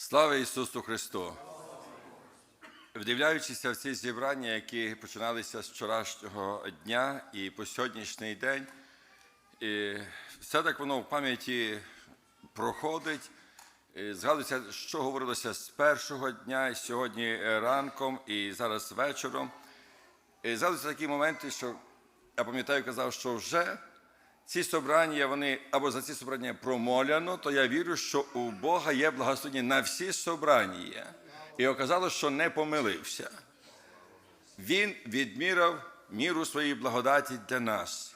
Слава Ісусу Христу! Вдивляючися в ці зібрання, які починалися з вчорашнього дня і по сьогоднішній день, і все так воно в пам'яті проходить. Згадується, що говорилося з першого дня, і сьогодні ранком, і зараз вечором. І згадуються такі моменти, що я пам'ятаю, казав, що вже ці собрання, вони або за ці собрання промоляно, то я вірю, що у Бога є благословення на всі собрання. І оказалось, що не помилився. Він відміряв міру своєї благодаті для нас.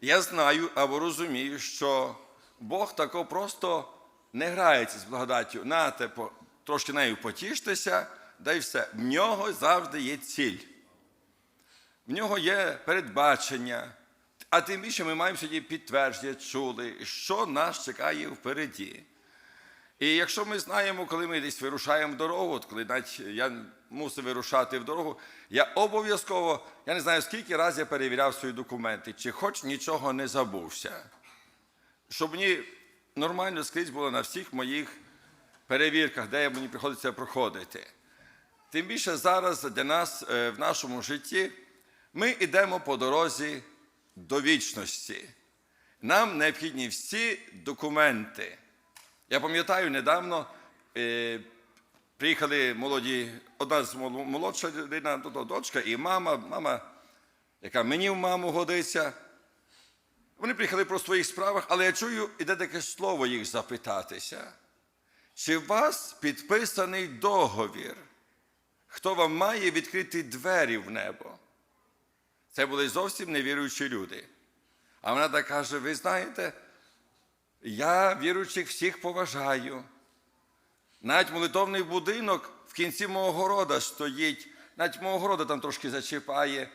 Я знаю або розумію, що Бог тако просто не грається з благодаттю. Нате, по- трошки нею потіштеся, да й все. В нього завжди є ціль. В нього є передбачення, а тим більше ми маємо сьогодні підтвердження, чули, що нас чекає впереді. І якщо ми знаємо, коли ми десь вирушаємо в дорогу, от коли навіть я мусив вирушати в дорогу, я обов'язково, я не знаю, скільки разів я перевіряв свої документи, чи хоч нічого не забувся. Щоб мені нормально скрізь було на всіх моїх перевірках, де мені приходиться проходити. Тим більше зараз для нас е, в нашому житті ми йдемо по дорозі до вічності. Нам необхідні всі документи. Я пам'ятаю, недавно е, приїхали молоді, одна з молодша людина, дочка і мама, мама, яка мені в маму годиться. Вони приїхали про своїх справах, але я чую, іде таке слово їх запитатися. Чи у вас підписаний договір? Хто вам має відкрити двері в небо? Це були зовсім невіруючі люди. А вона так каже: ви знаєте, я віруючих всіх поважаю. Навіть молитовний будинок в кінці мого города стоїть, навіть мого города там трошки зачіпає.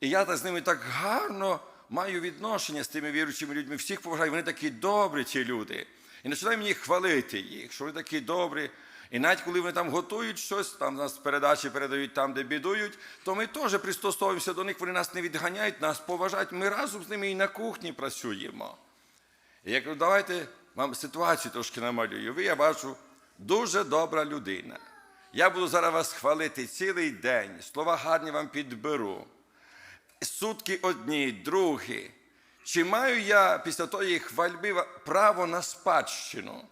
І я так з ними так гарно маю відношення з тими віруючими людьми, всіх поважаю. Вони такі добрі, ці люди. І починаю мені хвалити їх, що вони такі добрі. І навіть коли вони там готують щось, там нас передачі передають там, де бідують, то ми теж пристосовуємося до них, вони нас не відганяють, нас поважають. Ми разом з ними і на кухні працюємо. І я кажу, давайте вам ситуацію трошки намалюю. Ви, я бачу, дуже добра людина. Я буду зараз вас хвалити цілий день, слова гарні вам підберу. Сутки одні, другі. Чи маю я після тої хвальби право на спадщину?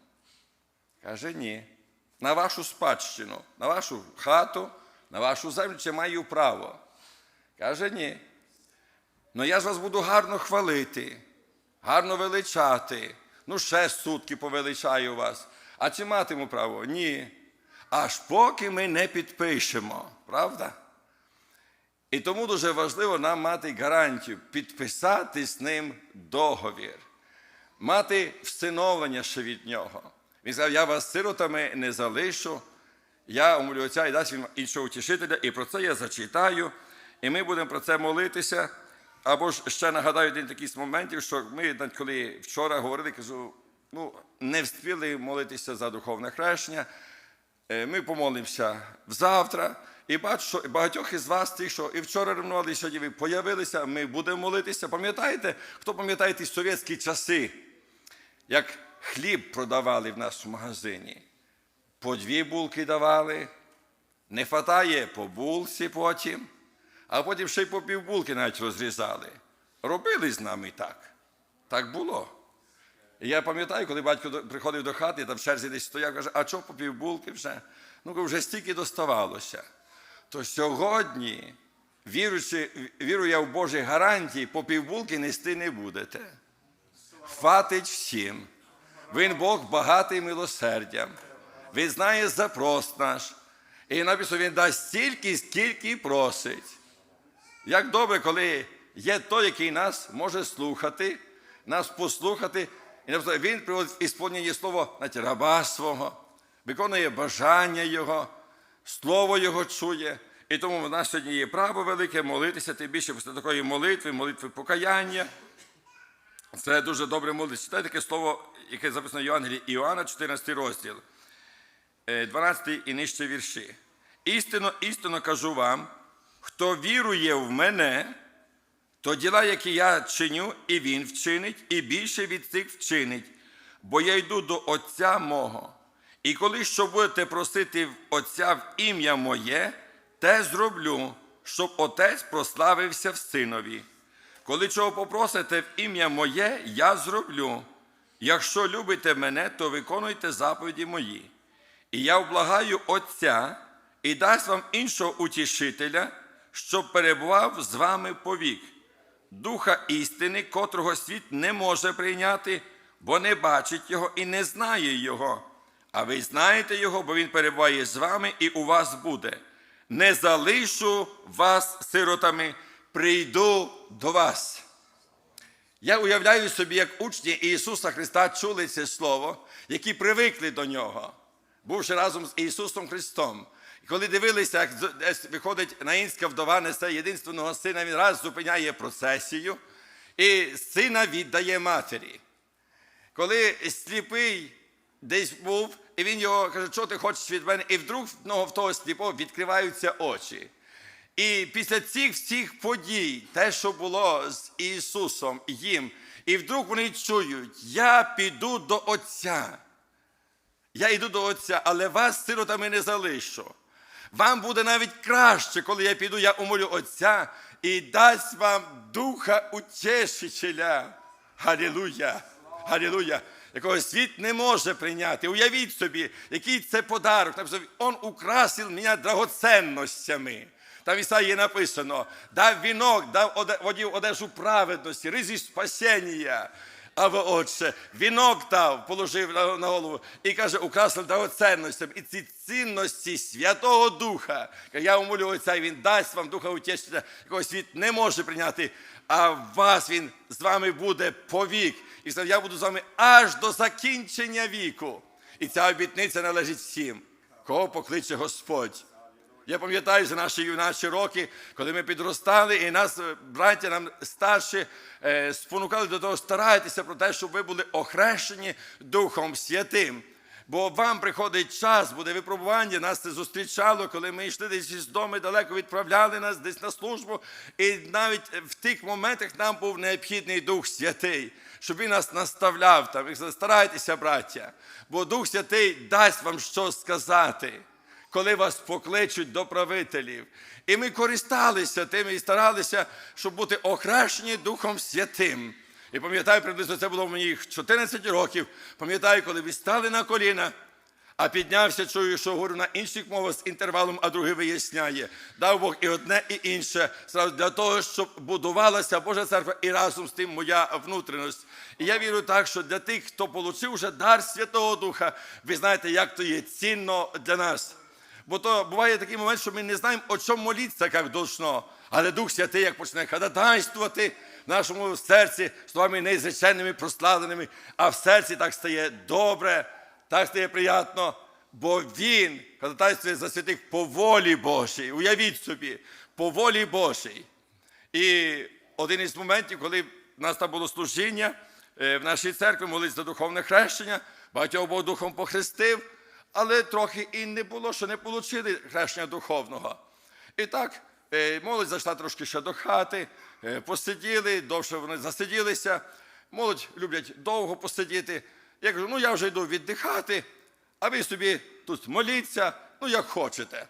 Каже, ні. На вашу спадщину, на вашу хату, на вашу землю, чи маю право? Каже, ні. Ну я ж вас буду гарно хвалити, гарно величати. Ну, ще сутки повеличаю вас. А чи матиму право? Ні. Аж поки ми не підпишемо, правда? І тому дуже важливо нам мати гарантію, підписати з ним договір, мати встановлення ще від нього. Він сказав, я вас сиротами не залишу, я умолю Отця і дасть він іншого утішителя, і про це я зачитаю, і ми будемо про це молитися. Або ж ще нагадаю один такий з моментів, що ми, коли вчора говорили, кажу, ну, не встигли молитися за духовне хрещення. Е, Ми помолимося завтра. І бачу, що багатьох із вас, тих, що і вчора ревнували, і сьогодні ви появилися, ми будемо молитися. Пам'ятаєте, хто пам'ятає ті совєтські часи, як хліб продавали в нашому магазині? По дві булки давали, не хватає по булці потім, а потім ще й по півбулки навіть розрізали. Робили з нами так. Так було. І я пам'ятаю, коли батько приходив до хати, там в черзі десь стояв, каже, а що по півбулки вже? Ну, вже стільки доставалося. То сьогодні, віруючи, вірую я в Божі гарантії, по півбулки нести не будете. Хватить всім. Він Бог багатий милосердям. Він знає запрос наш. І написано, він дасть стільки, скільки просить. Як добре, коли є той, який нас може слухати, нас послухати, і написано, він приводить в ісполнення слово навіть раба свого, виконує бажання Його, слово Його чує. І тому в нас сьогодні є право велике молитися, тим більше після такої молитви, молитви покаяння. Це дуже добре молитися. Читайте таке слово, яке записано в Євангелії Іоанна, 14 розділ, е, 12 і нижче вірші. Істинно, істинно кажу вам, хто вірує в мене, то діла, які я чиню, і він вчинить, і більше від цих вчинить, бо я йду до Отця мого. І коли що будете просити в Отця в ім'я моє, те зроблю, щоб Отець прославився в Синові. Коли чого попросите в ім'я моє, я зроблю. Якщо любите мене, то виконуйте заповіді мої. І я вблагаю Отця і дасть вам іншого утішителя, щоб перебував з вами повік, Духа істини, котрого світ не може прийняти, бо не бачить його і не знає його. А ви знаєте його, бо він перебуває з вами і у вас буде. Не залишу вас сиротами, прийду до вас. Я уявляю собі, як учні Ісуса Христа чули це слово, які привикли до нього, бувши разом з Ісусом Христом. І коли дивилися, як виходить наїнська вдова, несе єдинственного сина, він раз зупиняє процесію і сина віддає матері. Коли сліпий десь був, і він його каже, що ти хочеш від мене, і вдруг в того сліпого відкриваються очі. І після цих всіх подій, те, що було з Ісусом їм, і вдруг вони чують, я піду до Отця. Я йду до Отця, але вас сиротами не залишу. Вам буде навіть краще, коли я піду, я умолю Отця і дасть вам Духа Утешителя. Галілуя! Галілуя! Якого світ не може прийняти. Уявіть собі, який це подарок. Он украсив мене драгоценностями. Там в Ісаї написано: дав вінок, дав оде- одів одежу праведності, ризі спасіння. А ви, отче, вінок дав, положив на, голову і каже, украсив драгоценностям. І ці цінності Святого Духа. Я умолю Отця, і Він дасть вам Духа Утішителя, якого світ не може прийняти, а вас Він з вами буде повік. І сказав, я буду з вами аж до закінчення віку. І ця обітниця належить всім, кого покличе Господь. Я пам'ятаю за наші юначі роки, коли ми підростали, і нас, е, браття нам старші, е, спонукали до того, старайтеся про те, щоб ви були охрещені Духом Святим. Бо вам приходить час, буде випробування, нас це зустрічало, коли ми йшли десь із дому, далеко відправляли нас десь на службу. І навіть в тих моментах нам був необхідний Дух Святий, щоб він нас наставляв там. Старайтеся, браття, бо Дух Святий дасть вам що сказати коли вас покличуть до правителів. І ми користалися тим і старалися, щоб бути охрещені Духом Святим. І пам'ятаю, приблизно це було в моїх 14 років. Пам'ятаю, коли ви стали на коліна, а піднявся, чую, що говорю на інших мовах з інтервалом, а другий виясняє. Дав Бог і одне, і інше, зразу для того, щоб будувалася Божа церква і разом з тим моя внутрішність. І я вірю так, що для тих, хто отримав вже дар Святого Духа, ви знаєте, як то є цінно для нас. Бо то буває такий момент, що ми не знаємо, о чому молитися, як должно. Але Дух Святий, як почне ходатайствувати в нашому серці словами неізреченними, прославленими, а в серці так стає добре, так стає приємно, бо Він ходатайствує за святих по волі Божій. Уявіть собі, по волі Божій. І один із моментів, коли в нас там було служіння е, в нашій церкві, молились за духовне хрещення, багатьох Бог духом похрестив, але трохи і не було, що не отримали хрещення духовного. І так, е, молодь зайшла трошки ще до хати, е, посиділи, довше вони засиділися. Молодь люблять довго посидіти. Я кажу, ну я вже йду віддихати, а ви собі тут моліться, ну як хочете.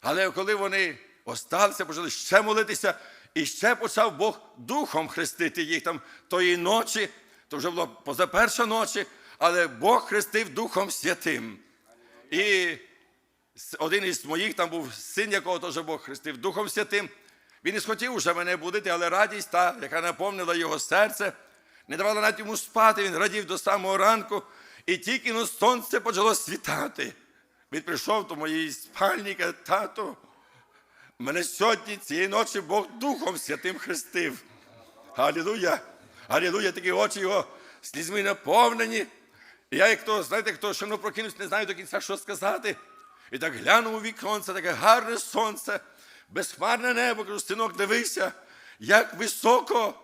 Але коли вони осталися, почали ще молитися, і ще почав Бог духом хрестити їх там тої ночі, то вже було позаперша ночі, але Бог хрестив Духом Святим. І один із моїх там був син, якого теж Бог хрестив Духом Святим. Він і схотів уже мене будити, але радість та, яка наповнила його серце, не давала навіть йому спати, він радів до самого ранку, і тільки ну, сонце почало світати. Він прийшов до моєї спальні каже, тату, мене сьогодні цієї ночі Бог Духом Святим хрестив. Алілуя! Алілуя! Такі очі його слізьми наповнені. Я, як то, знаєте, хто ще не прокинувся, не знаю до кінця, що сказати. І так глянув у віконце, таке гарне сонце, безхмарне небо. Кажу, синок, дивися, як високо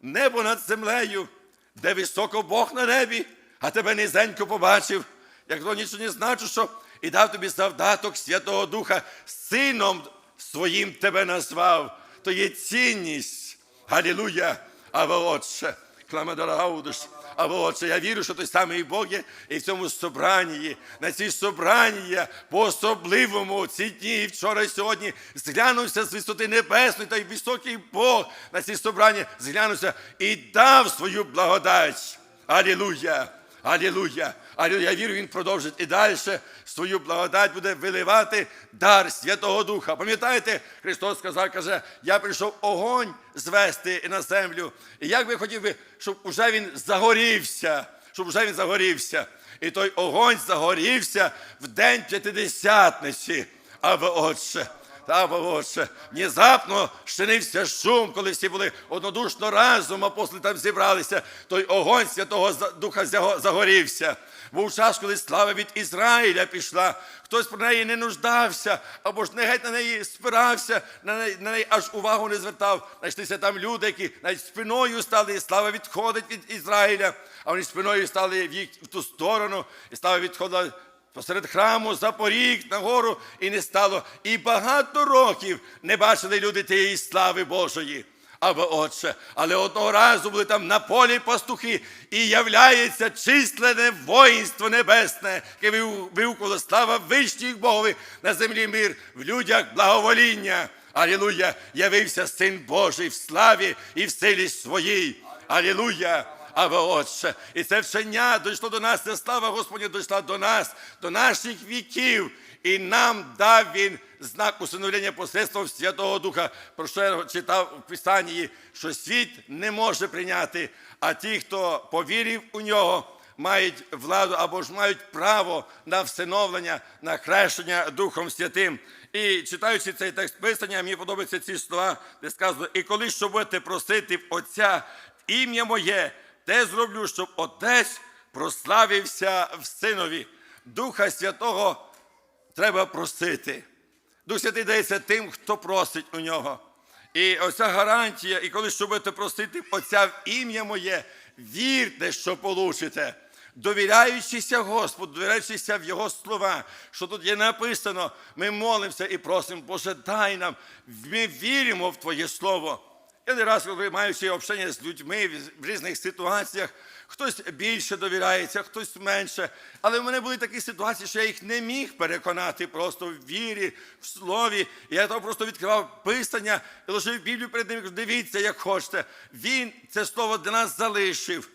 небо над землею, де високо Бог на небі, а тебе низенько побачив. Як то нічого не значу, що і дав тобі завдаток Святого Духа, сином своїм тебе назвав. То є цінність. Галілуя! Ава Отче, кламедараудиш. Або Отче. я вірю, що той самий Бог є і в цьому собранні, на цій собранні по-особливому ці дні, і вчора і сьогодні зглянувся з висоти небесної, та й високий Бог на цій собранні зглянувся і дав свою благодать. Алілуя! Алілуя! Алілуя! Я вірю, він продовжить і далі свою благодать буде виливати дар Святого Духа. Пам'ятаєте, Христос сказав, каже, я прийшов огонь звести на землю. І як би хотів би, щоб уже він загорівся, щоб уже він загорівся. І той огонь загорівся в день п'ятидесятниці. Або отче. Та отче, внезапно щинився шум, коли всі були однодушно разом, апостоли там зібралися, той огонь Святого Духа загорівся. Був час, коли слава від Ізраїля пішла, хтось про неї не нуждався, або ж не геть на неї спирався, на неї, на неї аж увагу не звертав. Знайшлися там люди, які навіть спиною стали, і слава відходить від Ізраїля, а вони спиною стали в, їх, в ту сторону, і слава відходила посеред храму, за поріг, нагору, і не стало. І багато років не бачили люди тієї слави Божої. Або отче, але одного разу були там на полі пастухи, і являється численне воїнство небесне, яке вивкуло слава вищих Богові на землі мир, в людях благовоління. Алілуя! Явився Син Божий в славі і в силі своїй. Алілуя! Або отче, і це вчення дійшло до нас, ця слава Господня дійшла до нас, до наших віків, і нам дав він знак усиновлення посредством Святого Духа, про що я читав у Писанні, що світ не може прийняти, а ті, хто повірив у нього, мають владу або ж мають право на всиновлення, на хрещення Духом Святим. І читаючи цей текст Писання, мені подобаються ці слова, де сказано, і коли що будете просити в Отця ім'я моє, те зроблю, щоб Отець прославився в Синові. Духа Святого треба просити. Дух Святий дається тим, хто просить у нього. І оця гарантія, і коли що будете просити Отця в ім'я моє, вірте, що получите. Довіряючися Господу, довіряючися в Його слова, що тут є написано, ми молимося і просимо, Боже, дай нам, ми віримо в Твоє Слово. Я не раз, коли маючи общення з людьми в різних ситуаціях, хтось більше довіряється, хтось менше. Але в мене були такі ситуації, що я їх не міг переконати просто в вірі, в слові. Я то просто відкривав писання і ложив Біблію перед ним дивіться, як хочете. Він це слово для нас залишив.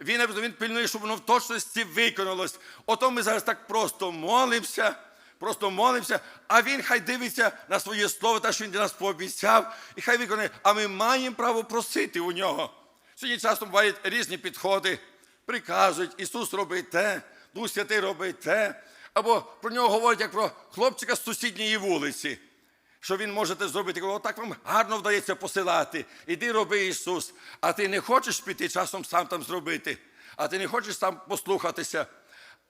Він, він пильнує, щоб воно в точності виконалось. Ото ми зараз так просто молимося, просто молимося, а він хай дивиться на своє слово, те, що він для нас пообіцяв, і хай виконає. А ми маємо право просити у нього. Сьогодні часто бувають різні підходи, приказують, Ісус робить те, Дух Святий робить те. Або про нього говорять як про хлопчика з сусідньої вулиці що він можете зробити. О, так вам гарно вдається посилати. Іди роби Ісус. А ти не хочеш піти часом сам там зробити, а ти не хочеш сам послухатися.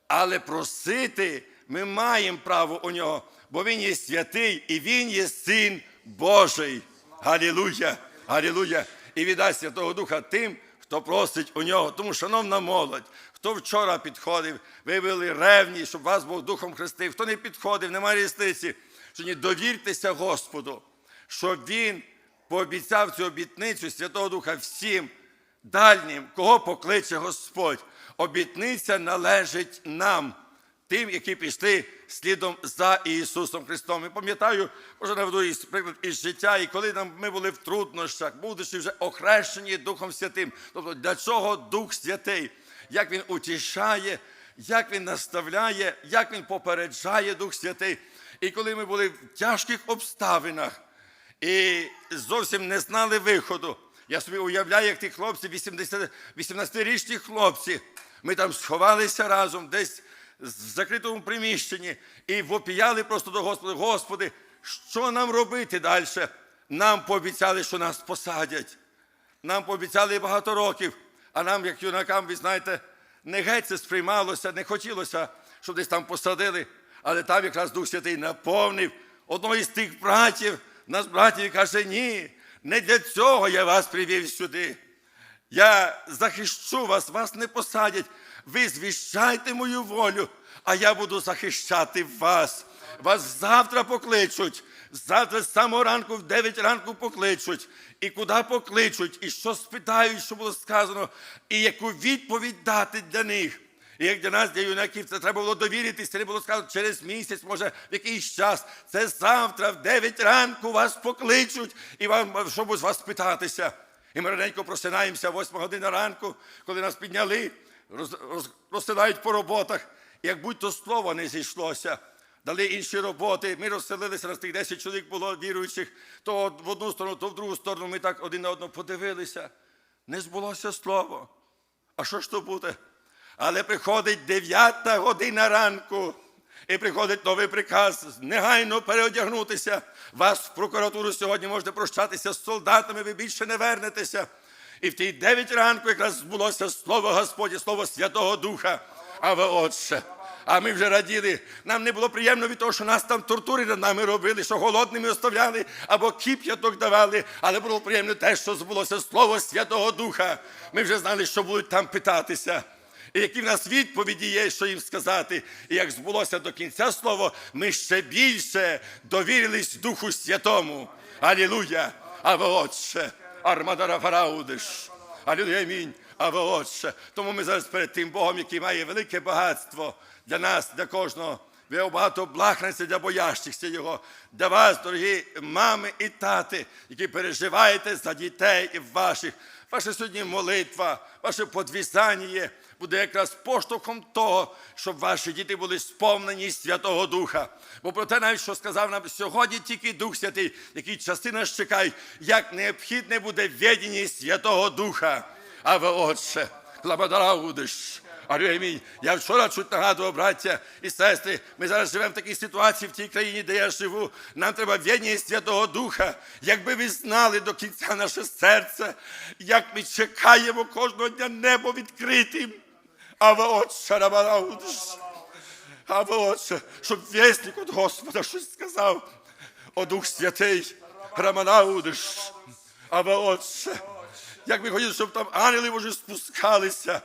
Але просити ми маємо право у нього, бо Він є святий і Він є син Божий. Галілуя! Галілуя! І віддасть Святого Духа тим, хто просить у нього. Тому, шановна молодь, хто вчора підходив, ви були ревні, щоб вас Бог Духом хрестив, хто не підходив, немає різниці. Сьогодні довіртеся Господу, що Він пообіцяв цю обітницю Святого Духа всім дальнім, кого покличе Господь. Обітниця належить нам, тим, які пішли слідом за Ісусом Христом. І пам'ятаю, може наведу із приклад із життя, і коли нам ми були в труднощах, будучи вже охрещені Духом Святим. Тобто для чого Дух Святий? Як Він утішає, як Він наставляє, як Він попереджає Дух Святий. І коли ми були в тяжких обставинах і зовсім не знали виходу, я собі уявляю, як ті хлопці, 80 18-річні хлопці, ми там сховалися разом десь в закритому приміщенні і вопіяли просто до Господа, Господи, що нам робити далі? Нам пообіцяли, що нас посадять. Нам пообіцяли багато років, а нам, як юнакам, ви знаєте, не геть це сприймалося, не хотілося, щоб десь там посадили. Але там якраз Дух Святий наповнив одного із тих братів, нас братів і каже, ні, не для цього я вас привів сюди. Я захищу вас, вас не посадять. Ви звіщайте мою волю, а я буду захищати вас. Вас завтра покличуть. Завтра з самого ранку в 9 ранку покличуть. І куди покличуть, і що спитають, що було сказано, і яку відповідь дати для них. І як для нас, для юнаків, це треба було довіритися, не було сказано через місяць, може, в якийсь час. Це завтра, в 9 ранку вас покличуть, і вам, щоб з вас питатися. І ми раненько просинаємося, 8 година ранку, коли нас підняли, роз, роз, розсилають по роботах. Як будь-то слово не зійшлося. Дали інші роботи. Ми розселилися, нас тих 10 чоловік було віруючих, то в одну сторону, то в другу сторону. Ми так один на одного подивилися. Не збулося слово. А що ж то буде? Але приходить 9 година ранку, і приходить новий приказ негайно переодягнутися. Вас в прокуратуру сьогодні можете прощатися з солдатами, ви більше не вернетеся. І в тій 9 ранку якраз збулося слово Господнє, слово Святого Духа. А ви отче. А ми вже раділи. Нам не було приємно від того, що нас там тортури над нами робили, що голодними оставляли або кип'яток давали. Але було приємно те, що збулося слово Святого Духа. Ми вже знали, що будуть там питатися. І які в нас відповіді є, що їм сказати. І як збулося до кінця слово, ми ще більше довірились Духу Святому. Алілуя! А ви отче, армадара фараудиш. Алілуя, амінь. Або отче. Тому ми зараз перед тим Богом, який має велике багатство для нас, для кожного. Ви багато блахнеться для боящихся Його, для вас, дорогі мами і тати, які переживаєте за дітей і ваших. Ваша сьогодні молитва, ваше подвізання буде якраз поштовхом того, щоб ваші діти були сповнені Святого Духа. Бо про те, навіть що сказав нам сьогодні тільки Дух Святий, які часи нас чекають, як необхідне буде віддіння Святого Духа. А ви, Отче, клабадараудиш. Амінь. Я вчора чуть нагадував, браття і сестри, ми зараз живемо в такій ситуації в тій країні, де я живу. Нам треба в'єдність Святого Духа. Якби ви знали до кінця наше серце, як ми чекаємо кожного дня небо відкритим. А ви отче, рабараудиш. А отче, щоб вісник від Господа щось сказав. О Дух Святий, Раманаудиш. А ви отче, як ми хотіли, щоб там ангели Божі спускалися.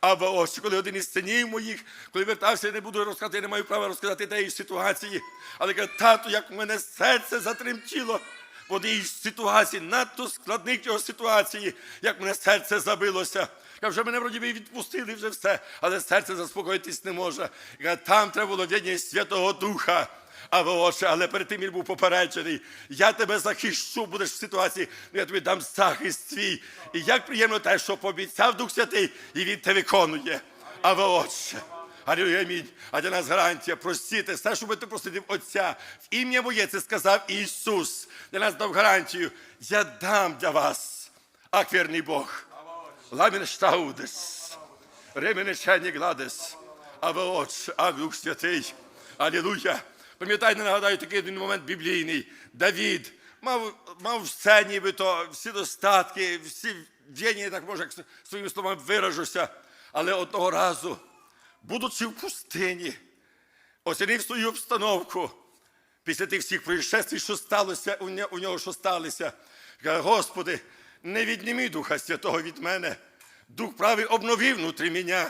Або ось, коли один із синів моїх, коли вертався, я не буду розказати, я не маю права розказати тієї ситуації. Але каже, тату, як у мене серце затремтіло в одній із ситуацій, надто складних його ситуації, як мене серце забилося. Каже, вже мене вроді би відпустили вже все, але серце заспокоїтись не може. Каже, там треба було в'єднання Святого Духа. А отче, але перед тим він був попереджений. Я тебе захищу, будеш в ситуації, ну, я тобі дам захист свій. І як приємно те, що пообіцяв Дух Святий, і він те виконує. А отче. Алілуя. А для нас гарантія, простіте, все, що будете просити Отця. В ім'я моє це сказав Ісус. Для нас дав гарантію. Я дам для вас, ак вірний Бог. Ламін штаудес. Ремене чайні гладес. А ви отче, а Дух Святий. Алілуя. Пам'ятаєте, нагадаю, такий один момент біблійний. Давід мав, мав все нібито, всі достатки, всі в'єнні, так може, як своїми словами виражуся. Але одного разу, будучи в пустині, оцінив свою обстановку після тих всіх происшествий, що сталося у нього що сталося. Каже, Господи, не відніми Духа Святого від мене. Дух правий обновив внутрі мене.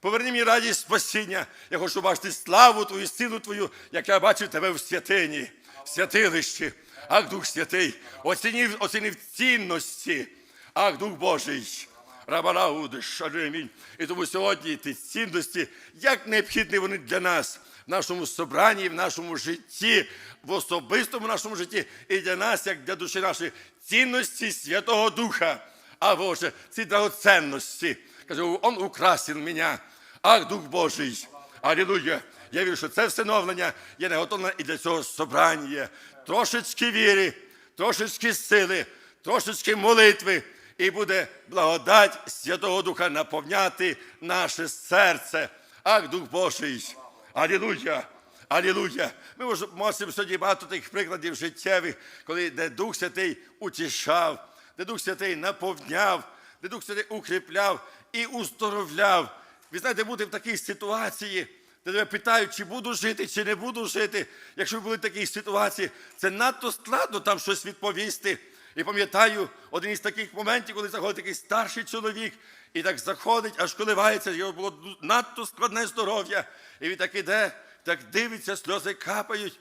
Поверни мені радість спасіння. Я хочу бачити славу Твою, силу Твою, як я бачив тебе в святині, в святилищі. Ах, Дух Святий, оцінив, оцінив цінності. Ах, Дух Божий. Рабараудиш, амінь. І тому сьогодні ті цінності, як необхідні вони для нас в нашому собранні, в нашому житті, в особистому нашому житті, і для нас, як для душі нашої, цінності Святого Духа. А Боже, ці драгоценності. Каже, Он украсив мене. Ах, Дух Божий. Алілуя. Я вірю, що це всиновлення є наготовлене і для цього собрання. Трошечки віри, трошечки сили, трошечки молитви. І буде благодать Святого Духа наповняти наше серце. Ах, Дух Божий. Алілуя. Алілуя. Ми може- можемо сьогодні багато тих прикладів життєвих, коли де Дух Святий утішав, де Дух Святий наповняв, де Дух Святий укріпляв і уздоровляв. Ви знаєте, бути в такій ситуації, де тебе питають, чи буду жити, чи не буду жити. Якщо ви були в такій ситуації, це надто складно там щось відповісти. І пам'ятаю один із таких моментів, коли заходить такий старший чоловік, і так заходить, аж коливається, його було надто складне здоров'я. І він так іде, так дивиться, сльози капають,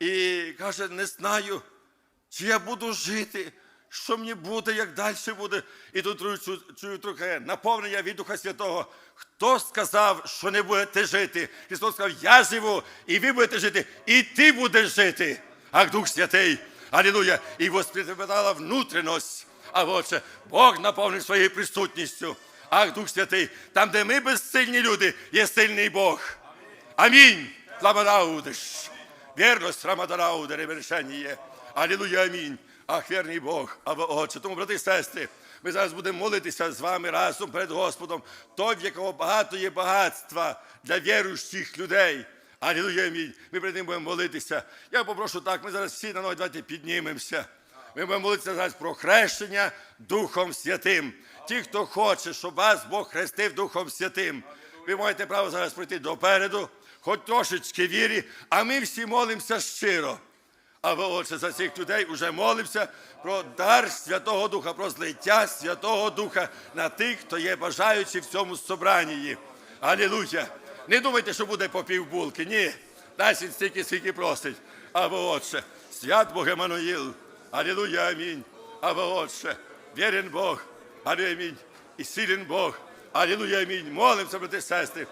і каже: не знаю, чи я буду жити, що мені буде, як далі буде. І тут чую, чую, трохи наповнення від Духа Святого. Хто сказав, що не будете жити? Христос сказав, я живу, і ви будете жити, і ти будеш жити. Ах, Дух Святий, Алілуя! І воспитала внутрішність. А отже, Бог наповнив своєю присутністю. Ах, Дух Святий, там, де ми безсильні люди, є сильний Бог. Амінь. Ламараудиш. Вірність Рамадарауде, ревершення. Алілуя, амінь. Ах, вірний Бог, або Отче. Тому, брати і сестри, ми зараз будемо молитися з вами разом перед Господом, той, в якого багато є багатства для віруючих людей. Алілуя, амінь. Ми перед ним будемо молитися. Я попрошу так, ми зараз всі на ноги давайте піднімемося. Ми будемо молитися зараз про хрещення Духом Святим. Ті, хто хоче, щоб вас Бог хрестив Духом Святим, ви маєте право зараз пройти допереду, хоч трошечки вірі, а ми всі молимося щиро. А ви, отже, за цих людей вже молимося про дар Святого Духа, про злиття Святого Духа на тих, хто є бажаючи в цьому собранні. Алілуя! Не думайте, що буде по півбулки. Ні. Дасть він стільки, скільки просить. Або отче, свят Бог Еммануїл. Алілуя, амінь. Або отче, вірен Бог. Алілуя, амінь. І силен Бог. Алілуя, амінь. Молимося, брати сестри.